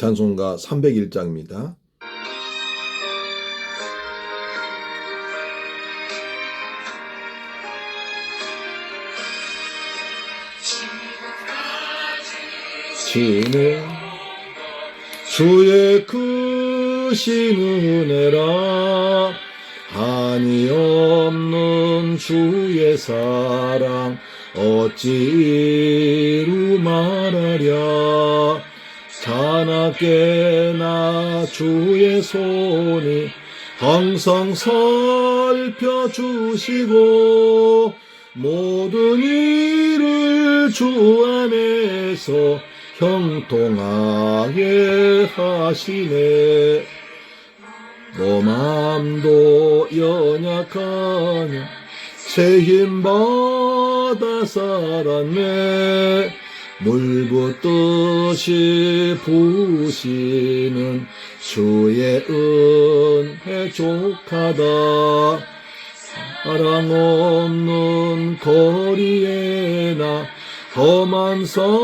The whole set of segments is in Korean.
찬송가 301장입니다. 지는 주의 크신 은혜라 한이 없는 주의 사랑 어찌 이루 말하랴 자나깨나 주의 손이 항상 살펴주시고 모든 일을 주 안에서 형통하게 하시네. 너 맘도 연약하냐 새힘 받아 살았네 물 붓듯이 부시는 주의 은혜 족하다. 사랑 없는 거리에 나 험한 산길에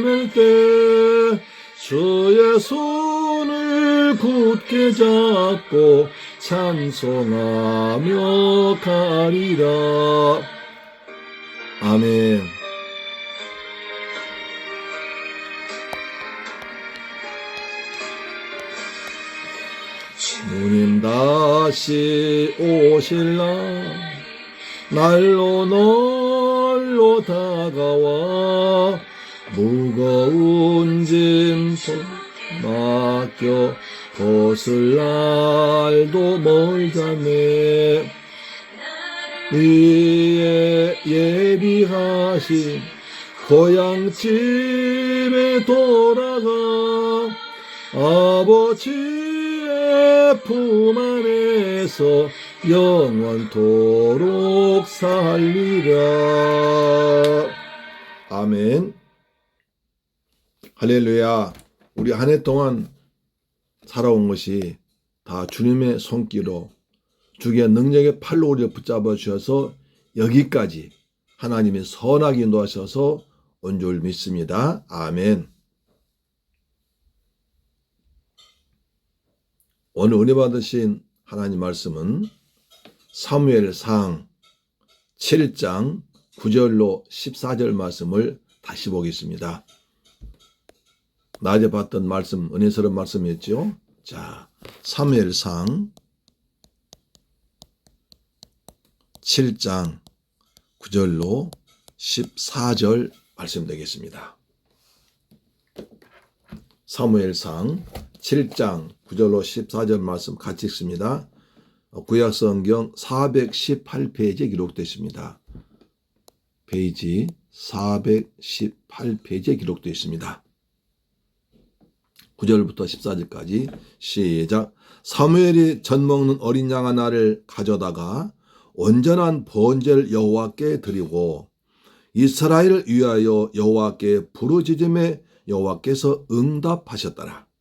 맬때 주의 손을 굳게 잡고 찬송하며 가리라. 아멘 다시 오실라. 날로 널로 다가와. 무거운 짐 맡겨 벗을 날도 멀다네. 위에 예비하신 고향집에 돌아가. 아버지 의품 안에서 영원토록 살리라. 아멘. 할렐루야. 우리 한 해 동안 살아온 것이 다 주님의 손길로 주의 능력의 팔로 우리를 붙잡아 주셔서 여기까지 하나님이 선하게 인도하셔서 온 줄 믿습니다. 아멘. 오늘 은혜 받으신 하나님 말씀은 사무엘상 7장 9절로 14절 말씀을 다시 보겠습니다. 낮에 봤던 말씀, 은혜스러운 말씀이었죠. 자, 사무엘상 7장 9절로 14절 말씀 되겠습니다. 사무엘상 7장 9절로 14절 말씀 같이 읽습니다. 구약 성경 418페이지에 기록되어 습니다 페이지 418페이지에 기록되어 있습니다. 9절부터 14절까지 시작. 사무엘이 젖 먹는 어린 양 하나를 가져다가 온전한 번제를 여호와께 드리고 이스라엘을 위하여 여호와께 부르짖음에 여호와께서 응답하셨더라.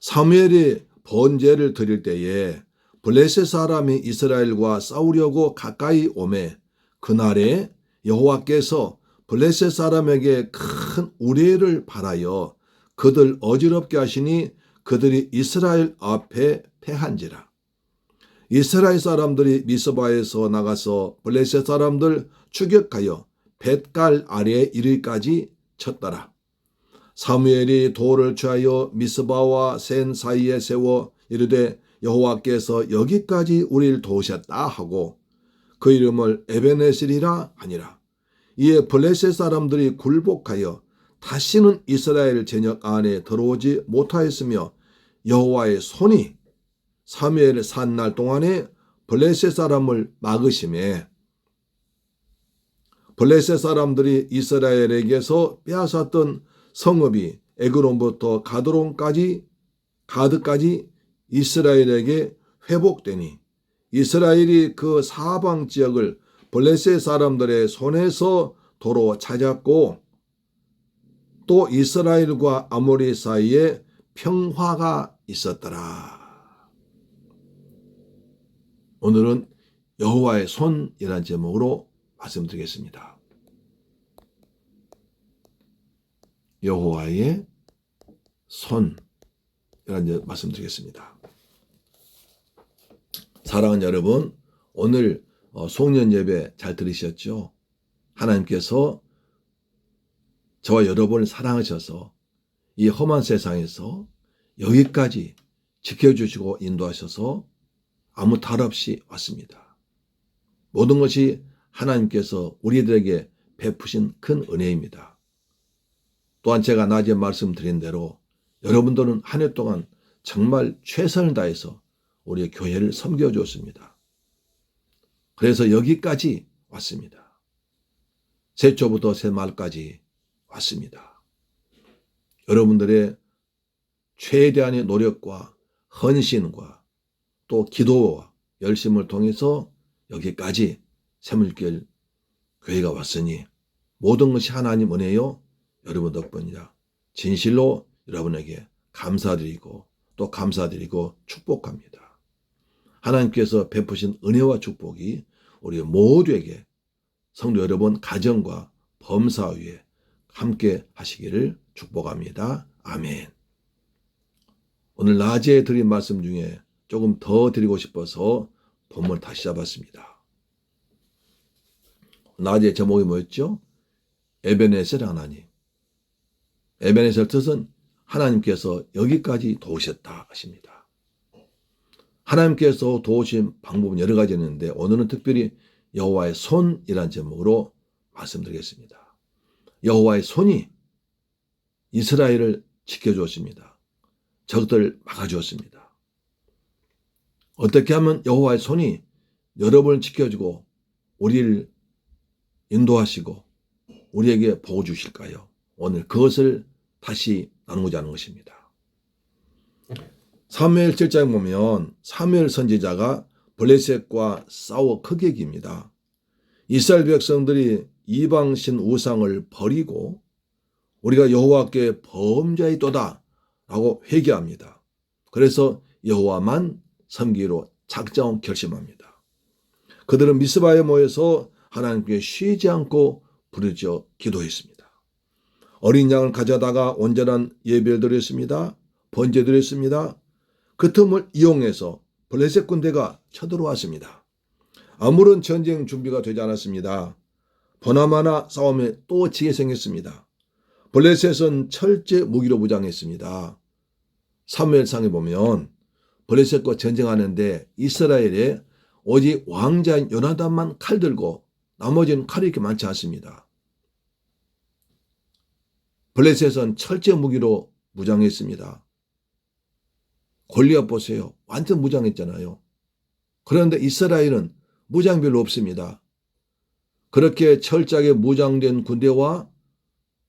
사무엘이 번제를 드릴 때에 블레셋 사람이 이스라엘과 싸우려고 가까이 오매 그날에 여호와께서 블레셋 사람에게 큰 우레를 바라여 그들 어지럽게 하시니 그들이 이스라엘 앞에 패한지라. 이스라엘 사람들이 미스바에서 나가서 블레셋 사람들 추격하여 뱃갈 아래에 이르기까지 쳤더라. 사무엘이 돌을 취하여 미스바와 센 사이에 세워 이르되 여호와께서 여기까지 우리를 도우셨다 하고 그 이름을 에베네셀이라 하니라. 이에 블레셋 사람들이 굴복하여 다시는 이스라엘 전역 안에 들어오지 못하였으며 여호와의 손이 사무엘 산날 동안에 블레셋 사람을 막으심에 블레셋 사람들이 이스라엘에게서 빼앗았던 성읍이 에그론부터 가드론까지 가드까지 이스라엘에게 회복되니 이스라엘이 그 사방 지역을 블레셋 사람들의 손에서 도로 찾았고 또 이스라엘과 아모리 사이에 평화가 있었더라. 오늘은 여호와의 손이라는 제목으로 말씀드리겠습니다. 여호와의 손이라는 말씀드리겠습니다. 사랑하는 여러분, 오늘 어, 송년 예배 잘 들으셨죠? 하나님께서 저와 여러분을 사랑하셔서 이 험한 세상에서 여기까지 지켜주시고 인도하셔서 아무 탈 없이 왔습니다. 모든 것이 하나님께서 우리들에게 베푸신 큰 은혜입니다. 또한 제가 낮에 말씀드린 대로 여러분들은 한 해 동안 정말 최선을 다해서 우리의 교회를 섬겨주었습니다. 그래서 여기까지 왔습니다. 새초부터 새말까지 왔습니다. 여러분들의 최대한의 노력과 헌신과 또 기도와 열심을 통해서 여기까지 새물길 교회가 왔으니 모든 것이 하나님 은혜요 여러분 덕분이다. 진실로 여러분에게 감사드리고 또 감사드리고 축복합니다. 하나님께서 베푸신 은혜와 축복이 우리 모두에게 성도 여러분 가정과 범사 위에 함께 하시기를 축복합니다. 아멘. 오늘 낮에 드린 말씀 중에 조금 더 드리고 싶어서 본문 다시 잡았습니다. 낮에 제목이 뭐였죠? 에베네셀 하나님. 에베네셀 뜻은 하나님께서 여기까지 도우셨다 하십니다. 하나님께서 도우신 방법은 여러 가지 있는데 오늘은 특별히 여호와의 손이란 제목으로 말씀드리겠습니다. 여호와의 손이 이스라엘을 지켜주었습니다. 적들을 막아주었습니다. 어떻게 하면 여호와의 손이 여러분을 지켜주고 우리를 인도하시고 우리에게 보호 주실까요? 오늘 그것을 다시 나누고자 하는 것입니다. 사무엘 7장에 보면 사무엘 선지자가 블레셋과 싸워 크게 이깁니다. 이스라엘 백성들이 이방신 우상을 버리고 우리가 여호와께 범죄이도다 라고 회개합니다. 그래서 여호와만 섬기로 작정 결심합니다. 그들은 미스바에 모여서 하나님께 쉬지 않고 부르짖어 기도했습니다. 어린 양을 가져다가 온전한 예배를 드렸습니다. 번제 드렸습니다. 그 틈을 이용해서 블레셋 군대가 쳐들어왔습니다. 아무런 전쟁 준비가 되지 않았습니다. 보나마나 싸움에 또 지게 생겼습니다. 블레셋은 철제 무기로 무장했습니다. 사무엘상에 보면 블레셋과 전쟁하는데 이스라엘에 오직 왕자인 요나단만 칼 들고 나머지는 칼이 이렇게 많지 않습니다. 블레셋은 철제 무기로 무장했습니다. 골리앗 보세요. 완전 무장했잖아요. 그런데 이스라엘은 무장 별로 없습니다. 그렇게 철저하게 무장된 군대와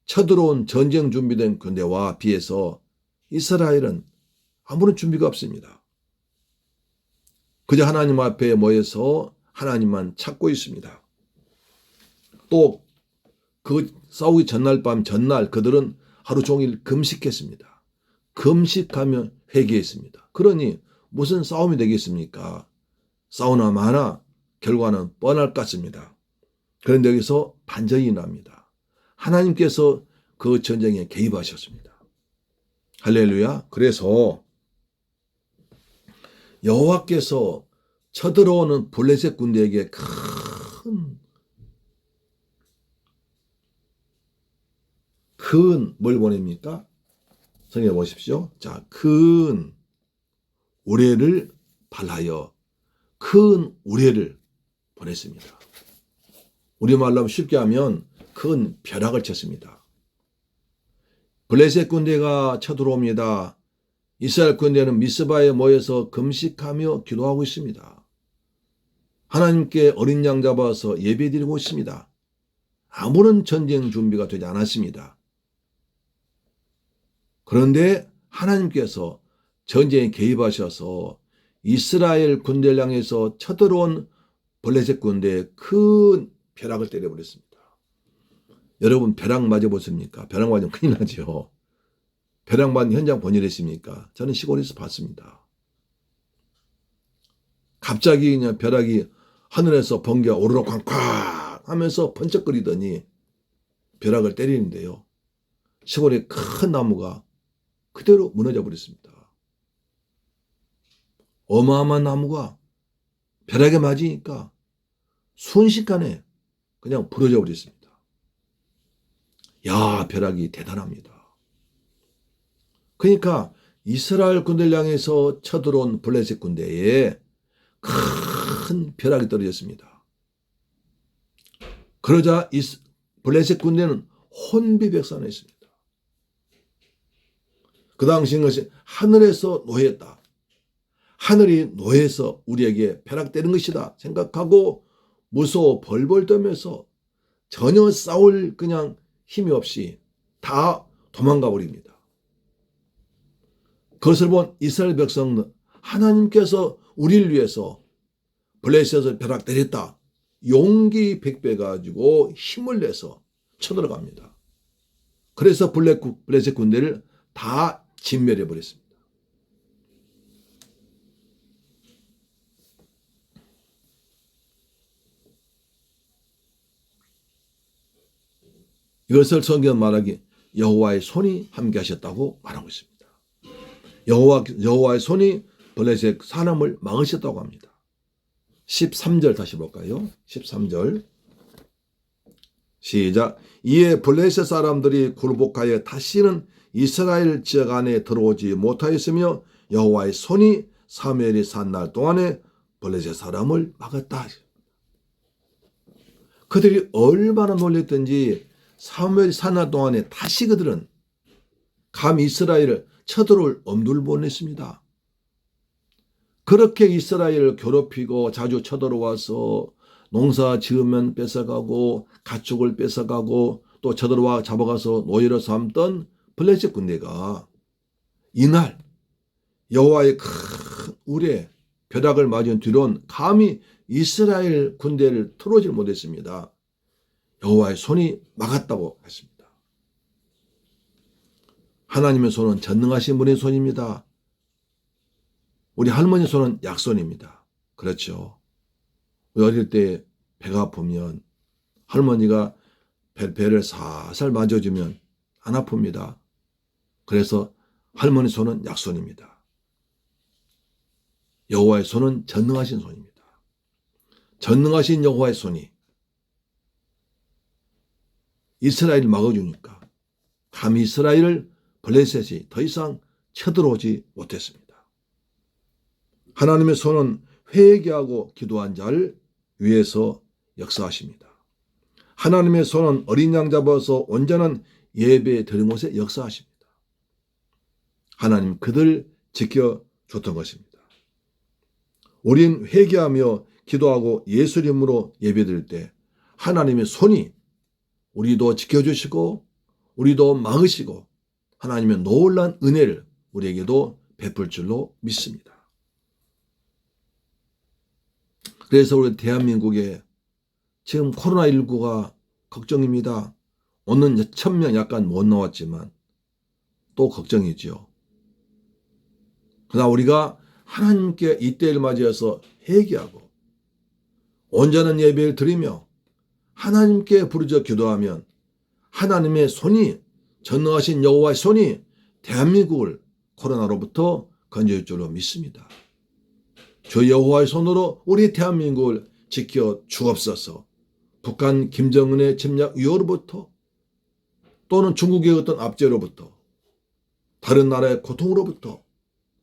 쳐들어온 전쟁 준비된 군대와 비해서 이스라엘은 아무런 준비가 없습니다. 그저 하나님 앞에 모여서 하나님만 찾고 있습니다. 또 그 싸우기 전날 밤 전날 그들은 하루 종일 금식했습니다. 금식하며 회개했습니다. 그러니 무슨 싸움이 되겠습니까? 싸우나 마나 결과는 뻔할 것 같습니다. 그런데 여기서 반전이 납니다. 하나님께서 그 전쟁에 개입하셨습니다. 할렐루야. 그래서 여호와께서 쳐들어오는 블레셋 군대에게 큰 큰 뭘 보냅니까? 성경에 보십시오. 자, 큰 우레를 발하여 큰 우레를 보냈습니다. 우리말로 하면 쉽게 하면 큰 벼락을 쳤습니다. 블레셋 군대가 쳐들어옵니다. 이스라엘 군대는 미스바에 모여서 금식하며 기도하고 있습니다. 하나님께 어린 양 잡아서 예배드리고 있습니다. 아무런 전쟁 준비가 되지 않았습니다. 그런데 하나님께서 전쟁에 개입하셔서 이스라엘 군대를 향해서 쳐들어온 블레셋 군대에 큰 벼락을 때려버렸습니다. 여러분 벼락 맞아보십니까? 벼락 맞으면 큰일 나죠. 벼락 맞은 현장 본일했습니까? 저는 시골에서 봤습니다. 갑자기 그냥 벼락이 하늘에서 번개가 오르락 쾅쾅 하면서 번쩍거리더니 벼락을 때리는데요. 시골에 큰 나무가 그대로 무너져 버렸습니다. 어마어마한 나무가 벼락에 맞으니까 순식간에 그냥 부러져 버렸습니다. 야, 벼락이 대단합니다. 그러니까 이스라엘 군대를 향해서 쳐들어온 블레셋 군대에 큰 벼락이 떨어졌습니다. 그러자 블레셋 군대는 혼비백산했습니다. 그 당시인 것이 하늘에서 노했다. 하늘이 노해서 우리에게 벼락되는 것이다 생각하고 무서워 벌벌 떨면서 전혀 싸울 그냥 힘이 없이 다 도망가 버립니다. 그것을 본 이스라엘 백성은 하나님께서 우리를 위해서 블레셋에서 벼락 때렸다. 용기 백배 가지고 힘을 내서 쳐들어갑니다. 그래서 블레셋 군대를 다 진멸해 버렸습니다. 이것을 성경 말하기 여호와의 손이 함께 하셨다고 말하고 있습니다. 여호와 여호와의 손이 블레셋 사람을 막으셨다고 합니다. 13절 다시 볼까요? 13절 시작 이에 블레셋 사람들이 굴복하여 다시는 이스라엘 지역 안에 들어오지 못하였으며 여호와의 손이 사무엘이 산 날 동안에 블레셋 사람을 막았다. 그들이 얼마나 놀랬던지 사무엘이 산 날 동안에 다시 그들은 감 이스라엘을 쳐들어올 엄두를 못 냈습니다. 그렇게 이스라엘을 괴롭히고 자주 쳐들어와서 농사 지으면 뺏어가고 가축을 뺏어가고 또 쳐들어와 잡아가서 노예로 삼던 블레셋 군대가 이날 여호와의 큰 우레 벼락을 맞은 뒤론 감히 이스라엘 군대를 틀어질 못했습니다. 여호와의 손이 막았다고 했습니다. 하나님의 손은 전능하신 분의 손입니다. 우리 할머니 손은 약손입니다. 그렇죠. 우리 어릴 때 배가 아프면 할머니가 배, 배를 살살 맞아주면 안 아픕니다. 그래서 할머니 손은 약손입니다. 여호와의 손은 전능하신 손입니다. 전능하신 여호와의 손이 이스라엘을 막아주니까 감 이스라엘을 블레셋이 더 이상 쳐들어오지 못했습니다. 하나님의 손은 회개하고 기도한 자를 위해서 역사하십니다. 하나님의 손은 어린 양 잡아서 온전한 예배 드린 곳에 역사하십니다. 하나님 그들 지켜줬던 것입니다. 우린 회개하며 기도하고 예수님으로 예배드릴 때 하나님의 손이 우리도 지켜주시고 우리도 막으시고 하나님의 놀란 은혜를 우리에게도 베풀 줄로 믿습니다. 그래서 우리 대한민국에 지금 코로나19가 걱정입니다. 오늘 천명 약간 못 나왔지만 또 걱정이지요. 그러나 우리가 하나님께 이때를 맞이해서 회개하고 온전한 예배를 드리며 하나님께 부르짖어 기도하면 하나님의 손이 전능하신 여호와의 손이 대한민국을 코로나로부터 건져줄 줄로 믿습니다. 저 여호와의 손으로 우리 대한민국을 지켜 주옵소서. 북한 김정은의 침략 위협로부터 또는 중국의 어떤 압제로부터 다른 나라의 고통으로부터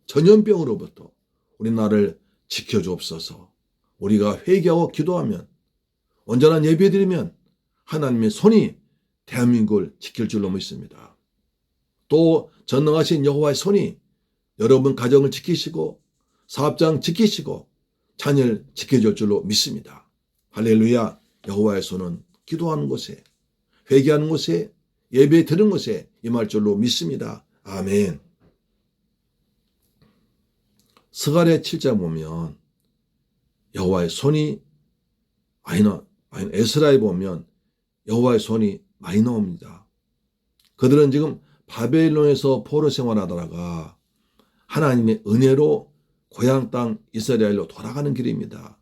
전염병으로부터 우리나라를 지켜주옵소서. 우리가 회개하고 기도하면 온전한 예배드리면 하나님의 손이 대한민국을 지킬 줄로 믿습니다. 또 전능하신 여호와의 손이 여러분 가정을 지키시고 사업장 지키시고 자녀를 지켜줄 줄로 믿습니다. 할렐루야. 여호와의 손은 기도하는 곳에 회개하는 곳에 예배 드는 곳에 임할 줄로 믿습니다. 아멘. 스가랴 7장 보면 여호와의 손이 많이 나 아니 에스라에 보면 여호와의 손이 많이 나옵니다. 그들은 지금 바벨론에서 포로 생활하다가 하나님의 은혜로 고향 땅 이스라엘로 돌아가는 길입니다.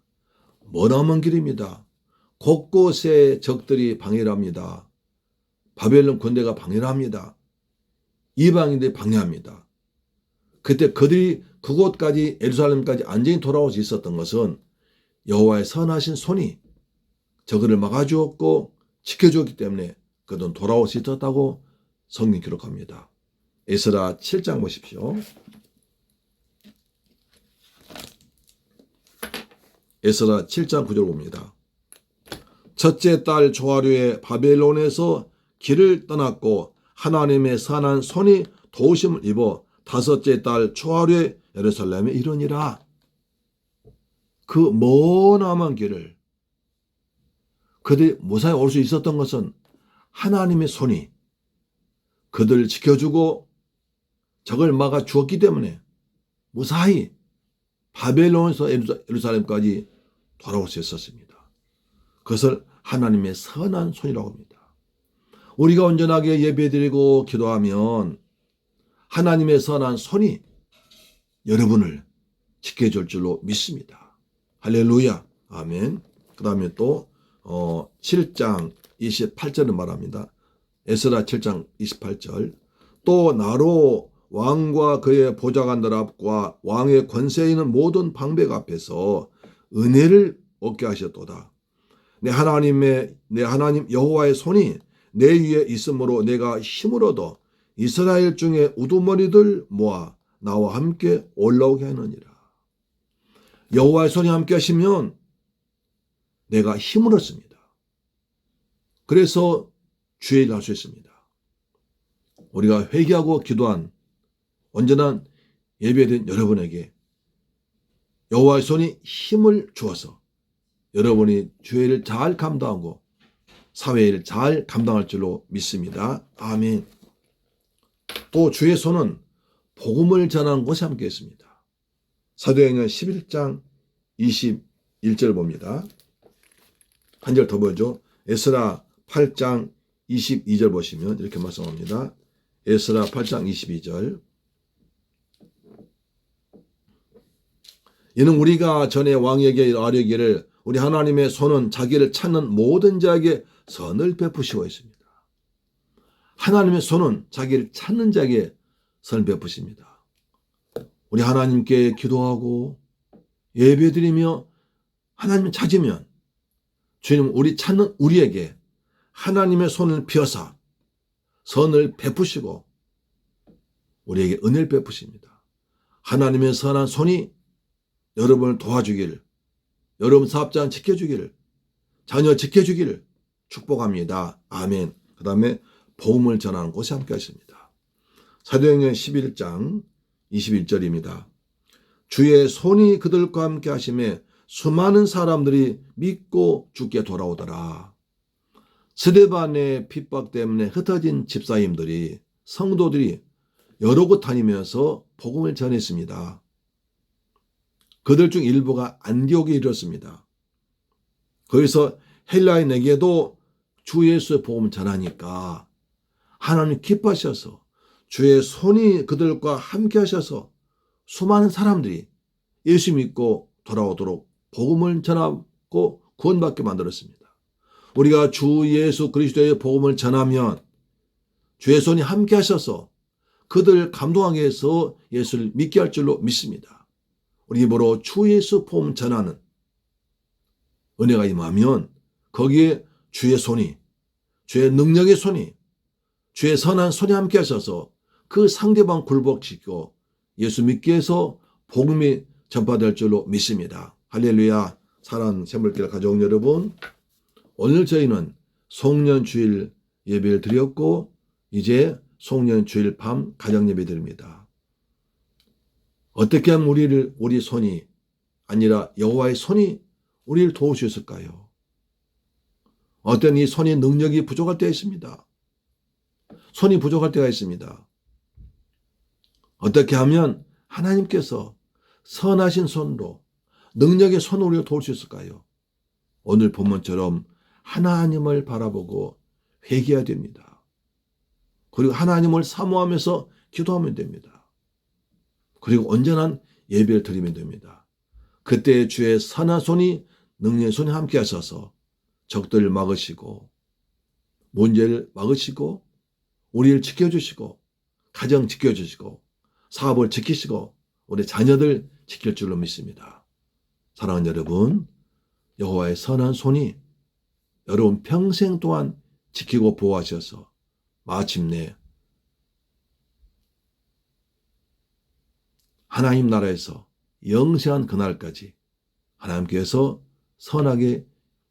머나먼 길입니다. 곳곳에 적들이 방해를 합니다. 바벨론 군대가 방해를 합니다. 이방인들이 방해합니다. 그때 그들이 그곳까지 예루살렘까지 안전히 돌아올 수 있었던 것은 여호와의 선하신 손이 저들을 막아주었고 지켜주었기 때문에 그들은 돌아올 수 있었다고 성경 기록합니다. 에스라 7장 보십시오. 에스라 7장 9절 봅니다. 첫째 딸 조아류의 바벨론에서 길을 떠났고 하나님의 선한 손이 도우심을 입어 다섯째 딸 초하루의 예루살렘에 이르니라. 그 머나먼 길을 그들이 무사히 올 수 있었던 것은 하나님의 손이 그들을 지켜주고 적을 막아 주었기 때문에 무사히 바벨론에서 예루살렘까지 돌아올 수 있었습니다. 그것을 하나님의 선한 손이라고 합니다. 우리가 온전하게 예배드리고 기도하면 하나님의 선한 손이 여러분을 지켜줄 줄로 믿습니다. 할렐루야. 아멘. 그 다음에 또, 어, 7장 28절을 말합니다. 에스라 7장 28절. 또 나로 왕과 그의 보좌관들 앞과 왕의 권세에 있는 모든 방백 앞에서 은혜를 얻게 하셨도다. 내 하나님의, 내 하나님 여호와의 손이 내 위에 있으므로 내가 얻어 이스라엘 중에 우두머리들 모아 나와 함께 올라오게 하느니라. 여호와의 손이 함께 하시면 내가 힘을 얻습니다. 그래서 주의 일을 할수 있습니다. 우리가 회개하고 기도한 언제나 예배된 여러분에게 여호와의 손이 힘을 주어서 여러분이 주의를 잘 감당하고 사회를 잘 감당할 줄로 믿습니다. 아멘. 또 주의 손은 복음을 전하는 곳에 함께 있습니다. 사도행전 11장 21절 봅니다. 한 절 더 보죠. 에스라 8장 22절 보시면 이렇게 말씀합니다. 에스라 8장 22절. 이는 우리가 전에 왕에게 아뢰기를 우리 하나님의 손은 자기를 찾는 모든 자에게 선을 베푸시고 있습니다. 하나님의 손은 자기를 찾는 자에게 선을 베푸십니다. 우리 하나님께 기도하고 예배드리며 하나님을 찾으면 주님 우리 찾는 우리에게 하나님의 손을 펴사 선을 베푸시고 우리에게 은혜를 베푸십니다. 하나님의 선한 손이 여러분을 도와주기를 여러분 사업장 지켜주기를 자녀 지켜주기를 축복합니다. 아멘. 그 다음에 복음을 전하는 곳에 함께 하십니다. 사도행전 11장 21절입니다. 주의 손이 그들과 함께 하심에 수많은 사람들이 믿고 죽게 돌아오더라. 스데반의 핍박 때문에 흩어진 집사님들이 성도들이 여러 곳 다니면서 복음을 전했습니다. 그들 중 일부가 안디옥에 이르렀습니다. 거기서 헬라인에게도 주 예수의 복음을 전하니까 하나님 기뻐하셔서 주의 손이 그들과 함께 하셔서 수많은 사람들이 예수 믿고 돌아오도록 복음을 전하고 구원받게 만들었습니다. 우리가 주 예수 그리스도의 복음을 전하면 주의 손이 함께 하셔서 그들 감동하게 해서 예수를 믿게 할 줄로 믿습니다. 우리 입으로 주 예수 복음 전하는 은혜가 임하면 거기에 주의 손이, 주의 능력의 손이, 주의 선한 손이 함께 하셔서 그 상대방 굴복시키고 예수 믿게 해서 복음이 전파될 줄로 믿습니다. 할렐루야. 사랑하는 샘물길 가족 여러분, 오늘 저희는 송년 주일 예배를 드렸고 이제 송년 주일 밤 가정 예배 드립니다. 어떻게 하면 우리를 우리 손이 아니라 여호와의 손이 우리를 도우셨을까요? 어떤 이 손이 능력이 부족할 때가 있습니다. 손이 부족할 때가 있습니다. 어떻게 하면 하나님께서 선하신 손으로 능력의 손으로 우리를 도울 수 있을까요? 오늘 본문처럼 하나님을 바라보고 회개해야 됩니다. 그리고 하나님을 사모하면서 기도하면 됩니다. 그리고 온전한 예배를 드리면 됩니다. 그때 주의 선한 손이 능력의 손이 함께 하셔서 적들을 막으시고 문제를 막으시고 우리를 지켜주시고 가정 지켜주시고 사업을 지키시고 우리 자녀들 지킬 줄로 믿습니다. 사랑하는 여러분, 여호와의 선한 손이 여러분 평생 동안 지키고 보호하셔서 마침내 하나님 나라에서 영세한 그날까지 하나님께서 선하게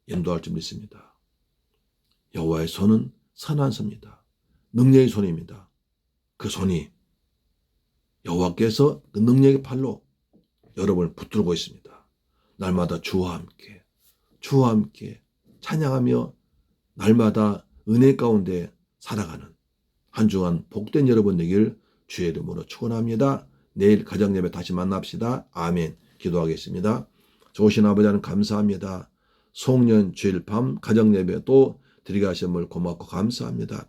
인도할 줄 믿습니다. 여호와의 손은 선한 손입니다. 능력의 손입니다. 그 손이 여호와께서 그 능력의 팔로 여러분을 붙들고 있습니다. 날마다 주와 함께 주와 함께 찬양하며 날마다 은혜 가운데 살아가는 한 주간 복된 여러분 되길 주의 이름으로 축원합니다. 내일 가정 예배 다시 만납시다. 아멘. 기도하겠습니다. 좋으신 아버지 하나님 감사합니다. 송년 주일 밤 가정 예배 또 드리게 하심을 고맙고 감사합니다.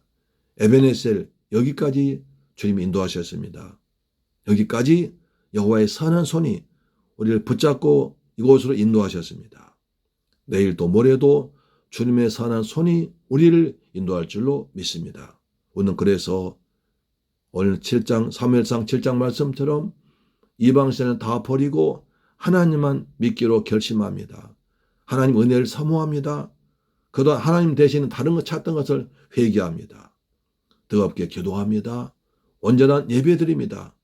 에베네셀 여기까지 주님이 인도하셨습니다. 여기까지 여호와의 선한 손이 우리를 붙잡고 이곳으로 인도하셨습니다. 내일도 모레도 주님의 선한 손이 우리를 인도할 줄로 믿습니다. 오늘 그래서 오늘 7장 3일상 7장 말씀처럼 이방신은 다 버리고 하나님만 믿기로 결심합니다. 하나님 은혜를 사모합니다. 그동안 하나님 대신에 다른 것 찾던 것을 회개합니다. 뜨겁게 기도합니다. 온전한 예배드립니다.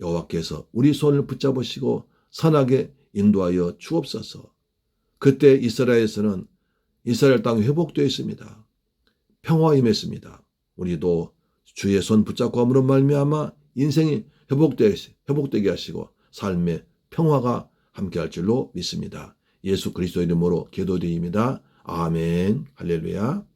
여호와께서 우리 손을 붙잡으시고 선하게 인도하여 주옵소서. 그때 이스라엘에서는 이스라엘 땅이 회복되어 있습니다. 평화 임했습니다. 우리도 주의 손 붙잡고 함으로 말미암아 인생이 회복되, 회복되게 하시고 삶의 평화가 함께할 줄로 믿습니다. 예수 그리스도 이름으로 기도드립니다. 아멘. 할렐루야.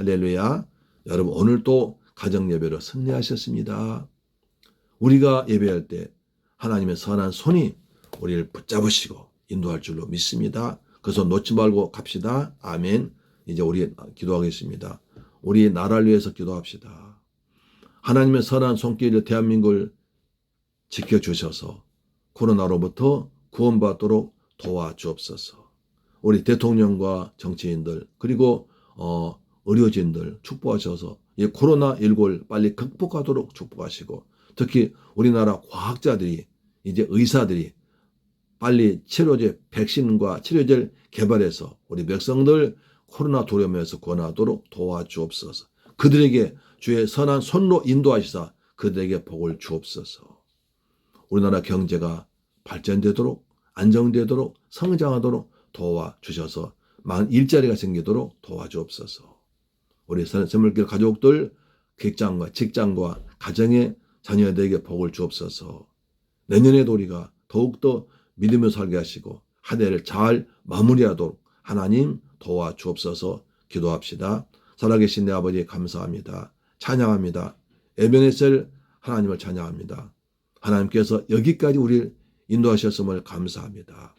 할렐루야. 여러분 오늘 또 가정 예배로 승리하셨습니다. 우리가 예배할 때 하나님의 선한 손이 우리를 붙잡으시고 인도할 줄로 믿습니다. 그손 놓지 말고 갑시다. 아멘. 이제 우리 기도하겠습니다. 우리 나라를 위해서 기도합시다. 하나님의 선한 손길을 대한민국을 지켜주셔서 코로나로부터 구원받도록 도와주옵소서. 우리 대통령과 정치인들 그리고 어, 의료진들 축복하셔서 이 코로나19를 빨리 극복하도록 축복하시고 특히 우리나라 과학자들이 이제 의사들이 빨리 치료제 백신과 치료제를 개발해서 우리 백성들 코로나 두려움에서 권하도록 도와주옵소서. 그들에게 주의 선한 손로 인도하시사 그들에게 복을 주옵소서. 우리나라 경제가 발전되도록 안정되도록 성장하도록 도와주셔서 많은 일자리가 생기도록 도와주옵소서. 우리 선물길 가족들 직장과 직장과 가정의 자녀들에게 복을 주옵소서. 내년에도 우리가 더욱더 믿으며 살게 하시고 한 해를 잘 마무리하도록 하나님 도와 주옵소서 기도합시다. 살아계신 내 아버지 감사합니다. 찬양합니다. 에베네셀 하나님을 찬양합니다. 하나님께서 여기까지 우리를 인도하셨음을 감사합니다.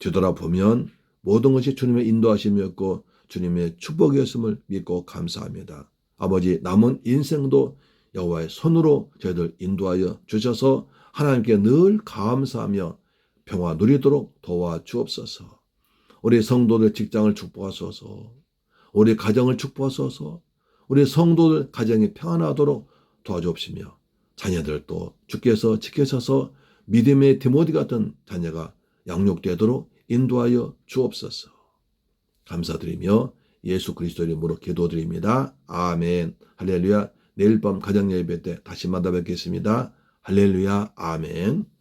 뒤돌아보면 모든 것이 주님의 인도하심이었고 주님의 축복이었음을 믿고 감사합니다. 아버지 남은 인생도 여호와의 손으로 저희들 인도하여 주셔서 하나님께 늘 감사하며 평화 누리도록 도와 주옵소서. 우리 성도들 직장을 축복하소서. 우리 가정을 축복하소서. 우리 성도들 가정이 평안하도록 도와주옵시며 자녀들도 주께서 지켜셔서 믿음의 디모디 같은 자녀가 양육되도록 인도하여 주옵소서. 감사드리며 예수 그리스도 이름으로 기도드립니다. 아멘. 할렐루야. 내일 밤 가정 예배 때 다시 만나 뵙겠습니다. 할렐루야. 아멘.